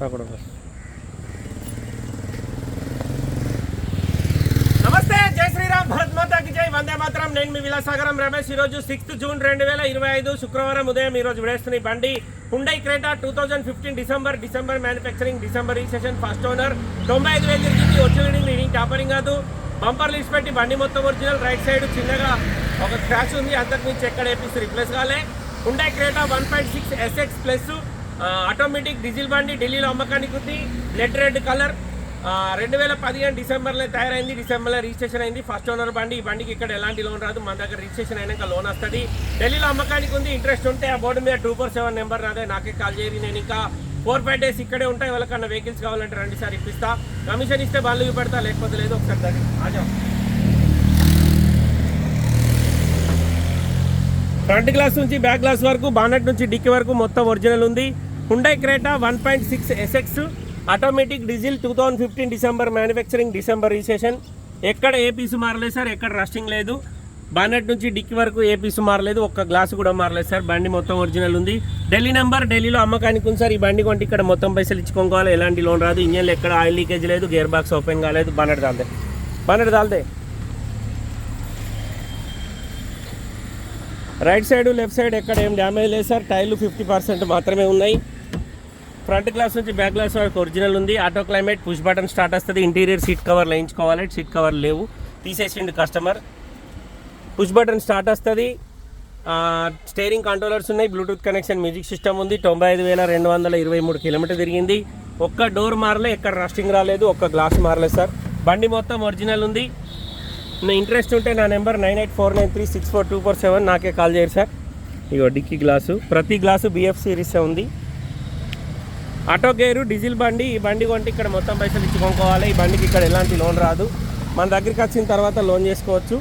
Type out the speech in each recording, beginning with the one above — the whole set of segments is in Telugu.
పక్కన నమస్తే జై శ్రీరామ్ భరత్ మాతాకి జై. వందే మాత్రం. నేను మీ విలాసాగరం రమేష్. ఈరోజు సిక్స్త్ జూన్ రెండు వేల ఇరవై ఐదు శుక్రవారం ఉదయం ఈరోజు విడేస్తున్న బండి Hyundai Creta two thousand fifteen December December manufacturing December registration first owner. తొంభై ఐదు వేలు తిరిగింది వచ్చి రీడింగ్ టాపరింగ్ కాదు. బంపర్ లిస్ట్ పెట్టి బండి మొత్తం ఒరిజినల్ రైట్ సైడ్ చిన్నగా ఒక స్క్రాచ్ ఉంది. అంతకు మించి ఎక్కడ వేపిస్తే రిప్లేస్ కాలే. Hyundai Creta one point six SX plus automatic diesel బండి ఢిల్లీలో అమ్మకానికి ఉంది. లెడ్ రెడ్ కలర్ రెండు వేల పదిహేను డిసెంబర్లో తయారైంది. డిసెంబర్లో రిజిస్ట్రేషన్ అయింది. ఫస్ట్ ఓనర్ బండి. ఈ బండికి ఇక్కడ ఎలాంటి లోన్ రాదు. మన దగ్గర రిజిస్ట్రేషన్ అయినాక లోన్ వస్తుంది. ఢిల్లీలో అమ్మకానికి ఉంది. ఇంట్రెస్ట్ ఉంటే ఆ బోర్డు మీద టూ ఫోర్ సెవెన్ నెంబర్ రాదే. నాకే కాల్ చేయరు. నేను ఇంకా ఫోర్ ఫైవ్ డేస్ ఇక్కడే ఉంటాయి వాళ్ళకన్నా వెహికల్స్ కావాలంటే రండి సార్ ఇప్పిస్తా. కమిషన్ ఇస్తే బండ్లు ఇవ్వబడతా లేకపోతే లేదు. ఒకసారి దాన్ని ఆజా ఫ్రంట్ గ్లాస్ నుంచి బ్యాక్ గ్లాస్ వరకు బానెట్ నుంచి డిక్కి వరకు మొత్తం ఒరిజినల్ ఉంది. Hyundai Creta one point six SX automatic diesel two thousand fifteen December manufacturing December registration ఎక్కడ ఏ పీసు మారలేదు సార్ ఎక్కడ రస్టింగ్ లేదు. బానెట్ నుంచి డిక్కి వరకు ఏ పీసు మారలేదు ఒక్క గ్లాస్ కూడా మారలేదు సార్. బండి మొత్తం ఒరిజినల్ ఉంది. ఢిల్లీ నెంబర్ ఢిల్లీలో అమ్మకానికి ఉంది సార్. ఈ బండి కొంటే ఇక్కడ మొత్తం పైసలు ఇచ్చుకోవాలి ఎలాంటి లోన్ రాదు. ఇంజన్లు ఎక్కడ ఆయిల్ లీకేజ్ లేదు గేర్ బాక్స్ ఓపెన్ కాలేదు. బానెట్ దాల్దే బానెట్ దాల్దే రైట్ సైడ్ లెఫ్ట్ సైడ్ ఎక్కడ ఏం డ్యామేజ్ లేదు సార్. టైర్లు ఫిఫ్టీ పర్సెంట్ మాత్రమే ఉన్నాయి. ఫ్రంట్ గ్లాస్ నుంచి బ్యాక్ గ్లాస్ వరకు ఒరిజినల్ ఉంది. Auto climate push button start వస్తుంది. ఇంటీరియర్ సీట్ కవర్ వేయించుకోవాలి సీట్ కవర్ లేవు. తీసేసిండు కస్టమర్. పుష్ బటన్ స్టార్ట్ వస్తుంది. స్టేరింగ్ కంట్రోలర్స్ ఉన్నాయి. బ్లూటూత్ కనెక్షన్ మ్యూజిక్ సిస్టమ్ ఉంది. తొంభై ఐదు వేల రెండు వందల ఇరవై మూడు కిలోమీటర్ తిరిగింది. ఒక్క డోర్ మారలే ఎక్కడ రస్టింగ్ రాలేదు. ఒక్క గ్లాస్ మారలేదు సార్. బండి మొత్తం ఒరిజినల్ ఉంది. నా ఇంట్రెస్ట్ ఉంటే నా number nine eight four nine three six four two four seven. నాకే కాల్ చేయరు సార్. ఇగో డిక్కీ గ్లాసు. ప్రతి గ్లాసు బిఎఫ్ సిరీస్ ఉంది. ఆటో గేరు డీజిల్ బండి ఈ బండి కొంటే ఇక్కడ మొత్తం పైసలు ఇచ్చి ఈ బండికి ఇక్కడ ఎలాంటి లోన్ రాదు. మన దగ్గరికి వచ్చిన తర్వాత లోన్ చేసుకోవచ్చు.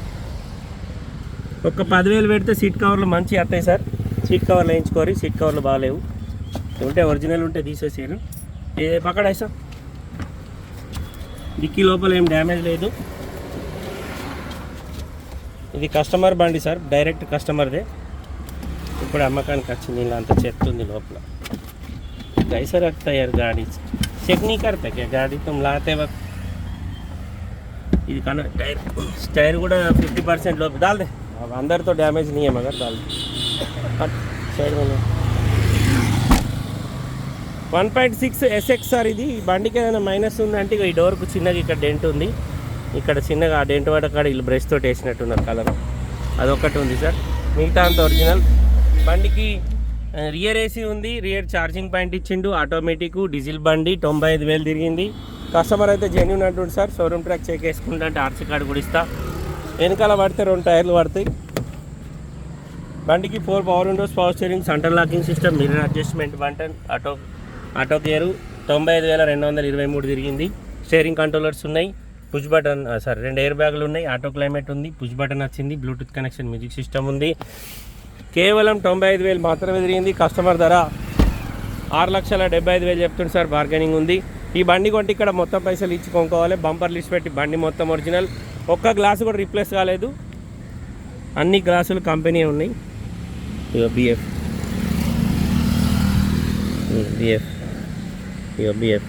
ఒక పదివేలు పెడితే సీట్ కవర్లు మంచి వస్తాయి సార్. సీట్ కవర్లు వేయించుకోరు సీట్ కవర్లు బాగాలేవు. ఉంటే ఒరిజినల్ ఉంటే తీసేసారు. ఏ పక్కడే సార్. డిక్కీ లోపల ఏం డ్యామేజ్ లేదు. ఇది కస్టమర్ బండి సార్ డైరెక్ట్ కస్టమర్దే. ఇప్పుడు అమ్మకానికి వచ్చింది ఇలా అంత చెత్త ఉంది లోపల. कैसे रखता है यार गाड़ी चेक नहीं करते क्या गाड़ी तुम लाते वक्त ఇది కన్నా టైర్ టైర్ కూడా ఫిఫ్టీ పర్సెంట్ లోపు దాల్దే अब अंदर तो डैमेज नहीं है मगर डाल हट side one point six SX sir ఇది ఈ బండికి ఏదైనా మైనస్ ఉందంటే ఇగో ఈ డోర్కు చిన్నగా ఇక్కడ డెంట్ ఉంది ఇక్కడ చిన్నగా ఆ డెంట్ వాడ కాడ వీళ్ళు బ్రష్ తోటి వేసినట్టున్నారు కలర్ అదొకటి ఉంది సార్ మిగతా అంత ఒరిజినల్ బండికి రియర్ ఏసీ ఉంది రియర్ ఛార్జింగ్ పాయింట్ ఇచ్చిండు ఆటోమేటిక్ డీజిల్ బండి తొంభై ఐదు వేలు తిరిగింది. కస్టమర్ అయితే జెన్యున్ అంటుండు సార్ షోరూమ్ ట్రాక్ చెక్ వేసుకుంటా అంటే ఆర్సీ కార్డు కూడా ఇస్తా. వెనకాల పడితే రెండు టైర్లు పడతాయి. బండికి four power windows power steering centre locking system mirror adjustment button auto auto gear తొంభై ఐదు వేల రెండు వందల ఇరవై మూడు తిరిగింది. స్టీరింగ్ కంట్రోలర్స్ ఉన్నాయి పుష్ బటన్ సారీ రెండు ఎయిర్ బ్యాగులు ఉన్నాయి ఆటో క్లైమేట్ ఉంది పుష్ బటన్ వచ్చింది బ్లూటూత్ కనెక్షన్ మ్యూజిక్ సిస్టమ్ ఉంది. కేవలం తొంభై ఐదు వేలు మాత్రమే తిరిగింది కస్టమర్ ధర. ఆరు లక్షల డెబ్బై ఐదు వేలు చెప్తుంది సార్ బార్గెనింగ్ ఉంది. ఈ బండి కొంటే ఇక్కడ మొత్తం పైసలు ఇచ్చి కొనుక్కోవాలి. బంపర్ లిస్ట్ పెట్టి బండి మొత్తం ఒరిజినల్ ఒక్క గ్లాసు కూడా రీప్లేస్ కాలేదు. అన్ని గ్లాసులు కంపెనీ ఉన్నాయి. ఇగో బిఎఫ్ బిఎఫ్ ఇగో బిఎఫ్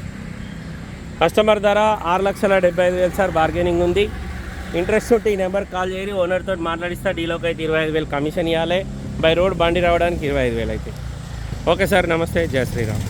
కస్టమర్ ధర ఆరు లక్షల డెబ్బై ఐదు వేలు సార్ బార్గెనింగ్ ఉంది. ఇంట్రెస్ట్ ఉంటే ఈ నెంబర్ కాల్ చేయరి. ఓనర్తో మాట్లాడిస్తా డీలోకి అయితే ఇరవై ఐదు వేలు కమిషన్ ఇవ్వాలి బై రోడ్ బండి రావడానికి ఇరవై ఐదు వేలు అయితే. ఓకే సార్ నమస్తే జయ శ్రీరామ్.